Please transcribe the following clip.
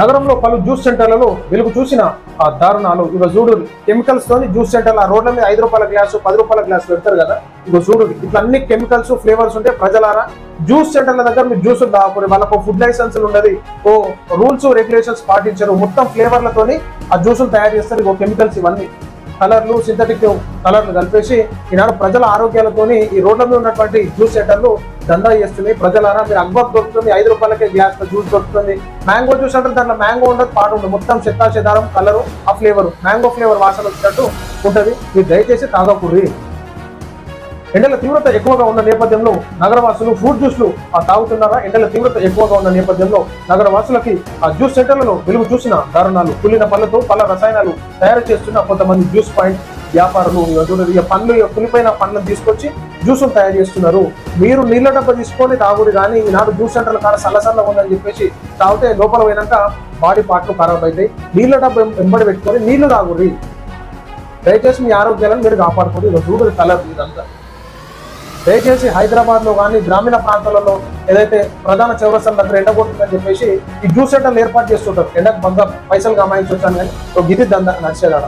నగరంలో పలు జ్యూస్ సెంటర్లలో వెలుగు చూసిన ఆ దారుణాలు. ఇక చూడు కెమికల్స్ తోని జ్యూస్ సెంటర్ ఆ రోడ్ల మీద ఐదు రూపాయల గ్లాసు పది రూపాయల గ్లాసు పెడతారు కదా. ఇక చూడు ఇట్లా అన్ని కెమికల్స్ ఫ్లేవర్స్ ఉంటే ప్రజలారా జ్యూస్ సెంటర్ల దగ్గర మీరు జ్యూస్ తాగకూడదు వాళ్ళకు ఫుడ్ లైసెన్స్ ఉండదు ఓ రూల్స్ రెగ్యులేషన్స్ పాటించరు. మొత్తం ఫ్లేవర్లతోని ఆ జ్యూసులు తయారు చేస్తారు. ఇక కెమికల్స్ ఇవన్నీ. కలర్లు సింథటిక్ కలర్లు కలిపేసి ఈనాడు ప్రజల ఆరోగ్యాలతోని ఈ రోడ్ల మీద ఉన్నటువంటి జ్యూస్ సెంటర్లు దందా చేస్తున్నాయి. ప్రజలారా మీరు అక్బర్ దొరుకుతుంది ఐదు రూపాయలకే గ్లాస్ జ్యూస్ దొరుకుతుంది. మ్యాంగో జ్యూస్ అంటే దాంట్లో మ్యాంగో ఉండదు పాటు ఉండదు. మొత్తం చెత్తా చెదారం కలరు ఆ ఫ్లేవర్ మ్యాంగో ఫ్లేవర్ వాసన వచ్చినట్టు ఉంటుంది. మీరు దయచేసి తాగకూడదు. ఎండల తీవ్రత ఎక్కువగా ఉన్న నేపథ్యంలో నగరవాసులు ఫ్రూట్ జ్యూస్లు తాగుతున్నారా? ఎండల తీవ్రత ఎక్కువగా ఉన్న నేపథ్యంలో నగరవాసులకి ఆ జ్యూస్ సెంటర్లలో వెలుగు చూసిన దారుణాలు. కుళ్ళిన పళ్ళతో పళ్ళ రసాయనాలు తయారు చేస్తున్న కొంతమంది జ్యూస్ పాయింట్ వ్యాపారులు చూడండి, పండ్లు కులిపోయిన పండ్లను తీసుకొచ్చి జ్యూసులు తయారు చేస్తున్నారు. మీరు నీళ్ళ డబ్బా తీసుకొని తాగుడు కానీ ఈనాడు జ్యూస్ సెంటర్లు కాడ సల్లసల్ల ఉందని చెప్పేసి తాగితే లోపల పోయినాక బాడీ పార్ట్లు ఖరాబ్ అవుతాయి నీళ్ళ డబ్బా వెంబడి పెట్టుకొని నీళ్ళు తాగుర్రి. దయచేసి మీ ఆరోగ్యాలను మీరు కాపాడుకోండి. ఇక చూడు కలర్ ఇదంతా దయచేసి హైదరాబాద్లో కానీ గ్రామీణ ప్రాంతాలలో ఏదైతే ప్రధాన చౌరస్తాల దగ్గర ఎండ కొడుతుందని చెప్పేసి ఈ జ్యూస్ సెంటర్లు ఏర్పాటు చేస్తుంటారు. ఎండకు బంగా పైసలు కమాయించొచ్చాను కానీ ఒక గిది దందా నడిచేదాడ